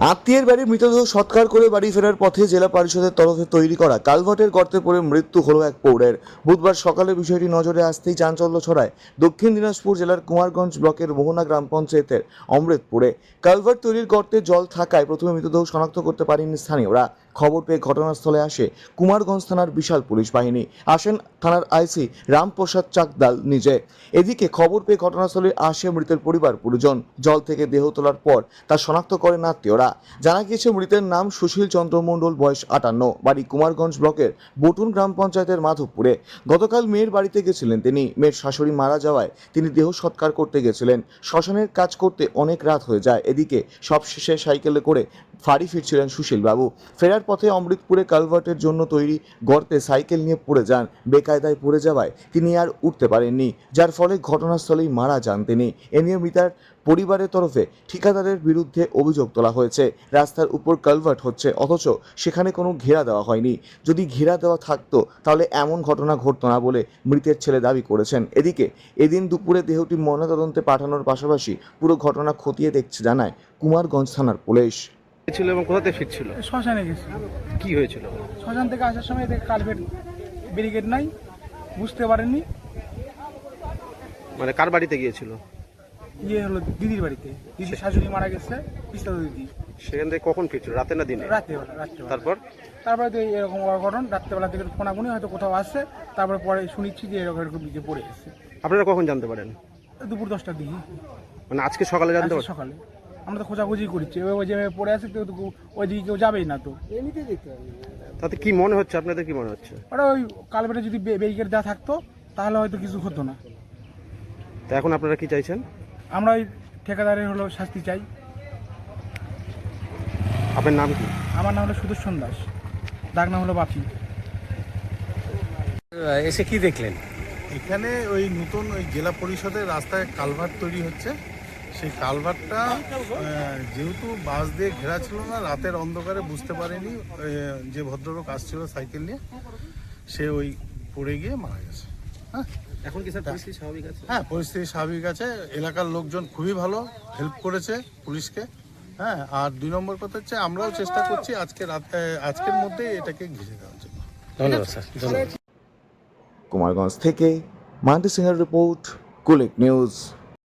আত্মীয়ের বাড়ির মৃতদেহ সৎকার করে বাড়ি ফেরার পথে জেলা পরিষদের তরফে তৈরি করা কালভার্টের গর্তে পড়ে মৃত্যু হলো এক পৌরের। বুধবার সকালে বিষয়টি নজরে আসতেই চাঞ্চল্য ছড়ায় দক্ষিণ দিনাজপুর জেলার কুমারগঞ্জ ব্লকের মোহনা গ্রাম পঞ্চায়েতের অমৃতপুরে। কালভার্ট তৈরির গর্তে জল থাকায় প্রথমে মৃতদেহ শনাক্ত করতে পারেনি স্থানীয়রা। খবর পেয়ে ঘটনাস্থলে আসে কুমারগঞ্জ থানার বিশাল পুলিশ বাহিনী। আসেন থানার আইসি রামপ্রসাদ চাকদাল নিজে। এদিকে খবর পেয়ে ঘটনাস্থলে আসে মৃতের পরিবার পরিজন জল থেকে দেহ তোলার পর তা শনাক্ত করেন আত্মীয়রা। জানা গিয়েছে, মৃতের নাম সুশীল চন্দ্র মণ্ডল, বয়স আটান্ন, বাড়ি কুমারগঞ্জ ব্লকের বটুন গ্রাম পঞ্চায়েতের মাধবপুরে। গতকাল মেয়ের বাড়িতে গেছিলেন তিনি। মেয়ের শাশুড়ি মারা যাওয়ায় তিনি দেহ সৎকার করতে গেছিলেন। শ্মশানের কাজ করতে অনেক রাত হয়ে যায়। এদিকে সবশেষে সাইকেলে করে ফাড়ি ফিরছিলেন সুশীল বাবু ফেরার পথে অমৃতপুরে কালভার্টের জন্য তৈরি গর্তে সাইকেল নিয়ে পড়ে যান। বেকায়দায় পড়ে যাওয়ায় তিনি আর উঠতে পারেননি, যার ফলে ঘটনাস্থলেই মারা যান তিনি। এ নিয়ে মৃতার পরিবারের তরফে ঠিকাদারের বিরুদ্ধে অভিযোগ তোলা হয়েছে। রাস্তার উপর কালভার্ট হচ্ছে, অথচ সেখানে কোনো ঘেরা দেওয়া হয়নি। যদি ঘেরা দেওয়া থাকতো, তাহলে এমন ঘটনা ঘটতো না বলে মৃতের ছেলে দাবি করেছেন। এদিকে, এদিন দুপুরে দেহটি ময়নাতদন্তে পাঠানোর পাশাপাশি পুরো ঘটনা খতিয়ে দেখছে জানায় কুমারগঞ্জ থানার পুলিশ। ছিল এবং কোথা থেকে ফিরছিল? শ্মশানে গেছি। কি হয়েছিল? শ্মশান থেকে আসার সময় দেখে কার্পেট ব্যারিকেড নাই বুঝতে পারেননি। মানে কার বাড়িতে গিয়েছিল? ইয়ে হলো দিদির বাড়িতে। দিদির শাশুড়ি মারা গেছে পিস্তা দিদি। সেখান থেকে কখন ফিরছিল? রাতে না দিনে? রাত্রেবেলা রাত্রেবেলা। তারপর? তারপরে তো এরকম অঘটন রাত্রেবেলা থেকে ফোনাফুনি হয়তো কোথাও আসছে তারপরে পরে শুনিচ্ছি যে এরকম এরকম নিচে পড়ে গেছে। আপনারা কখন জানতে পারেন? দুপুর দশটার দিকে। মানে আজকে সকালে জানতে পারেন? সকালে। আমরা তো খোঁজাখুঁজি করছি। ওই ওই যে পড়ে আছে কেউ তো ওই দিকে কেউ যাবেই না তো। তাতে কি মনে হচ্ছে? আপনাদের কি মনে হচ্ছে? ওরা ওই কালবেটে যদি ব্যারিকেড দেওয়া থাকতো তাহলে হয়তো কিছু হতো না। তা এখন আপনারা কি চাইছেন? আমরা ওই ঠিকাদারের হলো শাস্তি চাই। আপনার নাম কি? আমার নাম হলো সুদর্শন দাস। ডাক নাম হলো বাপি। এসে কি দেখলেন? এখানে ওই নতুন ওই জেলা পরিষদের রাস্তায় কালভার্ট তৈরি হচ্ছে। সেই কালভারটা যেহেতু বাস দিয়ে ঘেরা ছিল না রাতের অন্ধকারে বুঝতে পারেনি যে ভদ্রলোক আসছিল সাইকেল নিয়ে সে ওই পড়ে গিয়ে মারা গেছে। হ্যাঁ? এখন কি স্যার পরিস্থিতি স্বাভাবিক আছে? হ্যাঁ পরিস্থিতি স্বাভাবিক আছে। এলাকার লোকজন খুবই ভালো হেল্প করেছে পুলিশকে। হ্যাঁ আর দুই নম্বর কথা হচ্ছে আমরাও চেষ্টা করছি আজকে রাতে আজকের মধ্যে এটাকে ঘিরে দেওয়ার জন্য। ধন্যবাদ স্যার ধন্যবাদ। কুমারগঞ্জ থেকে মান্টি সিংহের রিপোর্ট কুলিক নিউজ